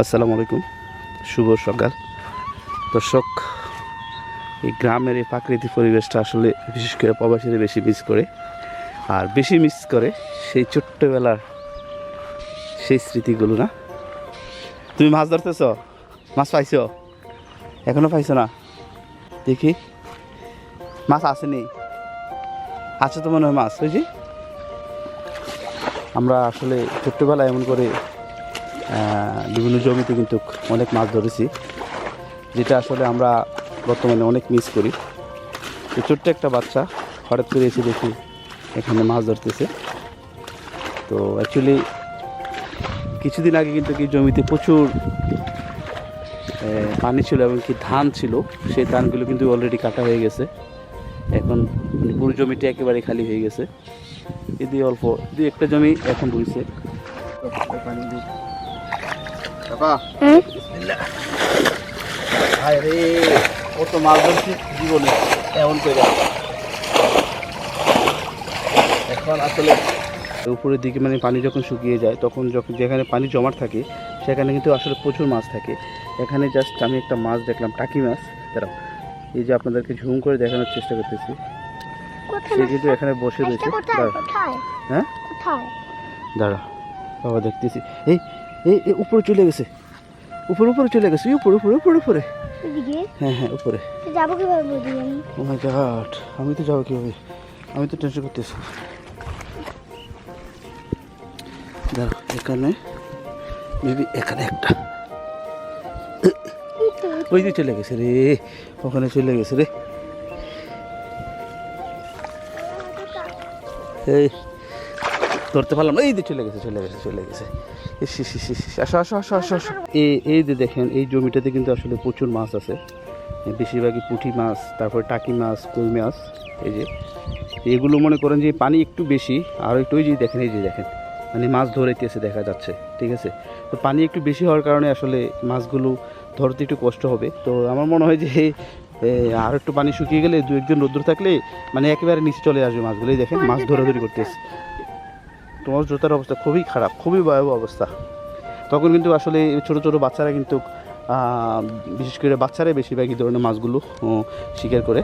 আসসালামু আলাইকুম। শুভ সকাল। দর্শক, এই গ্রামের এই প্রাকৃতিক পরিবেশটা আসলে বিশেষ করে প্রবাসীরা বেশি মিস করে। আর বেশি মিস করে সেই ছোট্টবেলার সেই স্মৃতিগুলো না? তুমি মাছ ধরতেছ? মাছ পাইছো? এখনও পাইছো না? দেখি। মাছ আসেনি। আছে তো মনে হয় মাছ, ওই যে। আমরা আসলে ছোট্টবেলায় এমন করে বিভিন্ন জমিতে কিন্তু অনেক মাছ ধরেছি, যেটা আসলে আমরা বর্তমানে অনেক মিস করি। তো ছোট্ট একটা বাচ্চা, হঠাৎ করে এসে দেখি এখানে মাছ ধরতেছে। তো অ্যাকচুয়ালি কিছুদিন আগে কিন্তু কি জমিতে প্রচুর পানি ছিল এবং কি ধান ছিল, সেই ধানগুলো কিন্তু অলরেডি কাটা হয়ে গেছে। এখন মানে পুরো জমিটি একেবারে খালি হয়ে গেছে। এদি অল্প দু একটা জমি এখন রয়েছে। হায় রে ও তো মাছ ধরছি জীবনে। এমন করে। এখন আসলে উপরের দিকে মানে পানি যখন শুকিয়ে যায় তখন যখন যেখানে পানি জমাট থাকে সেখানে কিন্তু আসলে প্রচুর মাছ থাকে। এখানে জাস্ট আমি একটা মাছ দেখলাম টাকি মাছ। দাঁড়াও এই যে আপনাদেরকে ঝুম করে দেখানোর চেষ্টা করতেছি। সে কিন্তু এখানে বসে রয়েছে। হ্যাঁ? দাঁড়া বাবা দেখতেছি। এই এই উপরে চলে গেছে। উপরে উপরে চলে গেছে। উপরে উপরে উপরে উপরে। এদিকে? হ্যাঁ হ্যাঁ উপরে। যাব কীভাবে ও মাই গড আমি তো যাব কীভাবে? আমি তো টেনশন করতেছি। দাঁড়া এখানে মেবি এখানে একটা। ওই যে চলে গেছে রে ওখানে চলে গেছে রে। এই ধরতে পারলাম না। এই যে চলে গেছে চলে গেছে চলে গেছে। আসো আসো আসো আসো আসো। এই যে দেখেন, এই জমিটাতে কিন্তু আসলে প্রচুর মাছ আছে। বেশিরভাগই পুঁটি মাছ, তারপর টাকি মাছ, কই মাছ, এই যে। এগুলো মনে করেন যে পানি একটু বেশি, আর একটু ওই যে দেখেন, এই যে দেখেন। মানে মাছ ধরেতেছে দেখা যাচ্ছে, ঠিক আছে? তো পানি একটু বেশি হওয়ার কারণে আসলে মাছগুলো ধরতে একটু কষ্ট হবে। তো আমার মনে হয় যে আর একটু পানি শুকিয়ে গেলে দু একজন রোদ্দুর থাকলে মানে একেবারে নিচে চলে আসবে মাছগুলো। দেখেন, মাছ ধরাধরি করতেছে। তোমার জুতার অবস্থা খুবই খারাপ, খুবই ভয়াবহ অবস্থা। তখন কিন্তু আসলে ছোট ছোট বাচ্চারা কিন্তু বিশেষ করে বাচ্চারাই বেশিরভাগ এই ধরনের মাছগুলো শিকার করে।